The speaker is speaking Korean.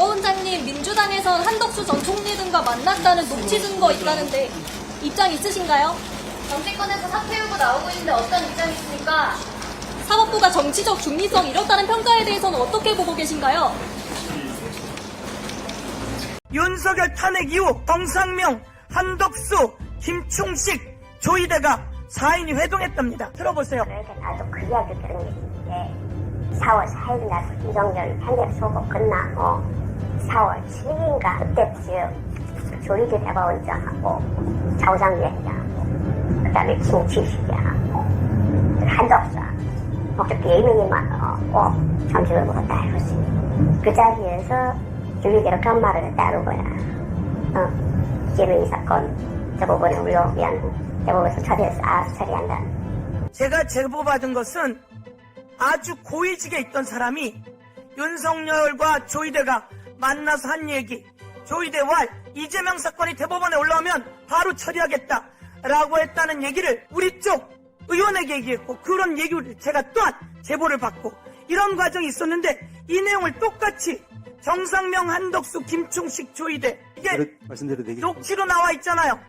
대법원장님 민주당에선 한덕수 전 총리 등과 만났다는 녹취 증거 있다는데 입장 있으신가요? 정치권에서 사퇴 후보 나오고 있는데 어떤 입장이 있습니까? 사법부가 정치적 중립성 잃었다는 평가에 대해서는 어떻게 보고 계신가요? 윤석열 탄핵 이후 정상명, 한덕수, 김충식, 조이대가 4인이 회동했답니다. 들어보세요. 나도 그 이야기 들은 게 있는데 4월 4일 날 김정열 탄핵 소고 끝나고 4월 7일인가 그때쯤 조희대 대법원장하고 자우장 위원장하고 그 다음에 김치식이하고 한덕수하고 목적 개명이만 꼭 정치적으로 따르었습니다. 그 자리에서 조희대가 그런 말을 따른 거야. 어, 이재명이 사건 대법원에 올라오면 대법원에서 처리해서 알아서 처리한다. 제가 제보받은 것은 아주 고위직에 있던 사람이 윤석열과 조이대가 만나서 한 얘기. 조이대와 이재명 사건이 대법원에 올라오면 바로 처리하겠다 라고 했다는 얘기를 우리 쪽 의원에게 얘기했고 그런 얘기를 제가 또한 제보를 받고 이런 과정이 있었는데 이 내용을 똑같이 정상명, 한덕수, 김충식, 조이대 이게 말씀대로. 녹취로 나와 있잖아요.